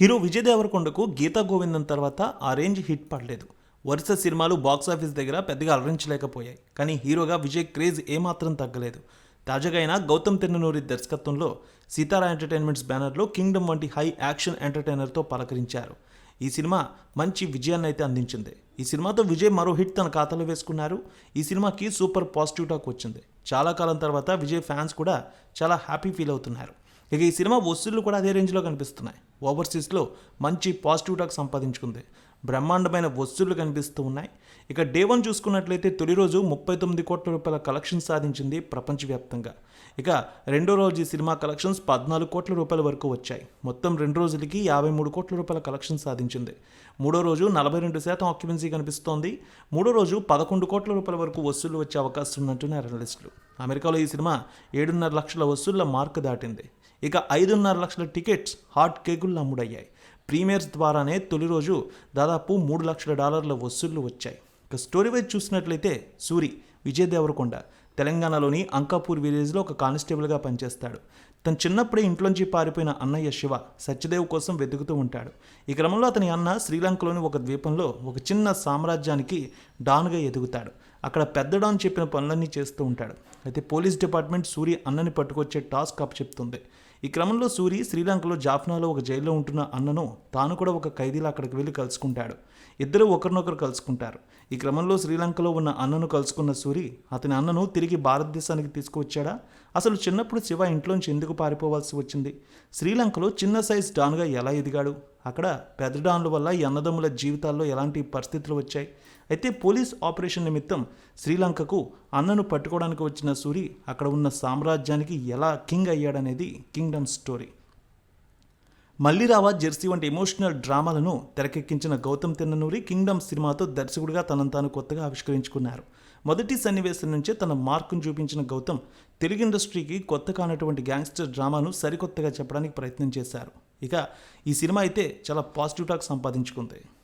Hero Vijay దేవరకొండకు గీతా గోవిందం తర్వాత ఆ రేంజ్ హిట్ పడలేదు. వరుస సినిమాలు బాక్సాఫీస్ దగ్గర పెద్దగా అలరించలేకపోయాయి. కానీ హీరోగా విజయ్ క్రేజ్ ఏమాత్రం తగ్గలేదు. తాజాగా అయినా గౌతమ్ తిన్ననూరి దర్శకత్వంలో సీతారా ఎంటర్టైన్మెంట్స్ బ్యానర్లో కింగ్డమ్ వంటి హై యాక్షన్ ఎంటర్టైనర్తో పలకరించారు. ఈ సినిమా మంచి విజయాన్ని అయితే అందించింది. ఈ సినిమాతో విజయ్ మరో హిట్ తన ఖాతాలో వేసుకున్నారు. ఈ సినిమాకి సూపర్ పాజిటివ్ టాక్ వచ్చింది. చాలా కాలం తర్వాత విజయ్ ఫ్యాన్స్ కూడా చాలా హ్యాపీ ఫీల్ అవుతున్నారు. ఇక ఈ సినిమా వసూళ్ళు కూడా అదే రేంజ్లో కనిపిస్తున్నాయి. ఓవర్సీస్లో మంచి పాజిటివ్ టాక్ సంపాదించుకుంది. బ్రహ్మాండమైన వసూళ్ళు కనిపిస్తూ ఉన్నాయి. ఇక డే వన్ చూసుకున్నట్లయితే తొలి రోజు ముప్పై తొమ్మిది కోట్ల రూపాయల కలెక్షన్ సాధించింది ప్రపంచవ్యాప్తంగా. ఇక రెండో రోజు ఈ సినిమా కలెక్షన్స్ పద్నాలుగు కోట్ల రూపాయల వరకు వచ్చాయి. మొత్తం రెండు రోజులకి యాభై మూడు కోట్ల రూపాయల కలెక్షన్ సాధించింది. మూడో రోజు నలభై రెండు శాతం ఆక్యుపెన్సీ కనిపిస్తోంది. మూడో రోజు పదకొండు కోట్ల రూపాయల వరకు వసూళ్ళు వచ్చే అవకాశం ఉన్నట్టున్నారు అనలిస్టులు అమెరికాలో ఈ సినిమా ఏడున్నర లక్షల వసూళ్ళ మార్క్ దాటింది. ఇక ఐదున్నర లక్షల టికెట్స్ హాట్ కేకులు అమ్ముడయ్యాయి ప్రీమియర్స్ ద్వారానే తొలి రోజు దాదాపు మూడు లక్షల డాలర్ల వసూళ్ళు వచ్చాయి. ఇక స్టోరీ వైజ్ చూసినట్లయితే సూరి విజయ్ దేవరకొండ తెలంగాణలోని అంకాపూర్ విలేజ్లో ఒక కానిస్టేబుల్గా పనిచేస్తాడు. తన చిన్నప్పుడే ఇంట్లోంచి పారిపోయిన అన్నయ్య శివ సత్యదేవ్ కోసం వెతుకుతూ ఉంటాడు. ఈ క్రమంలో అతని అన్న శ్రీలంకలోని ఒక ద్వీపంలో ఒక చిన్న సామ్రాజ్యానికి డాన్గా ఎదుగుతాడు. అక్కడ పెద్ద డాన్ చెప్పిన పనులన్నీ చేస్తూ ఉంటాడు. అయితే పోలీస్ డిపార్ట్మెంట్ సూరి అన్నని పట్టుకొచ్చే టాస్క్ అప్ చెప్తుంది ఈ క్రమంలో సూరి శ్రీలంకలో జాఫ్నాలో ఒక జైల్లో ఉంటున్న అన్నను తాను కూడా ఒక ఖైదీలు అక్కడికి వెళ్ళి కలుసుకుంటాడు. ఇద్దరు ఒకరినొకరు కలుసుకుంటారు. ఈ క్రమంలో శ్రీలంకలో ఉన్న అన్నను కలుసుకున్న సూరి అతని అన్నను తిరిగి భారతదేశానికి తీసుకువచ్చాడా? అసలు చిన్నప్పుడు శివ ఇంట్లోంచి ఎందుకు పారిపోవాల్సి వచ్చింది? శ్రీలంకలో చిన్న సైజ్ డాన్గా ఎలా ఎదిగాడు? అక్కడ పెద్ద డాన్ల వల్ల ఈ అన్నదమ్ముల జీవితాల్లో ఎలాంటి పరిస్థితులు వచ్చాయి? అయితే పోలీస్ ఆపరేషన్ నిమిత్తం శ్రీలంకకు అన్నను పట్టుకోవడానికి వచ్చిన సూరి అక్కడ ఉన్న సామ్రాజ్యానికి ఎలా king అయ్యాడనేది king kingdom story Malli Raava jersey వంటి ఎమోషనల్ డ్రామాలను తెరకెక్కించిన గౌతమ్ తిన్ననూరి కింగ్డమ్ సినిమాతో దర్శకుడిగా తనను తాను కొత్తగా ఆవిష్కరించుకున్నారు. మొదటి సన్నివేశం నుంచే తన మార్కును చూపించిన గౌతమ్ తెలుగు ఇండస్ట్రీకి కొత్త కానటువంటి గ్యాంగ్స్టర్ డ్రామాను సరికొత్తగా చెప్పడానికి ప్రయత్నం చేశారు. ఇక ఈ సినిమా అయితే చాలా పాజిటివ్ టాక్ సంపాదించుకుంది.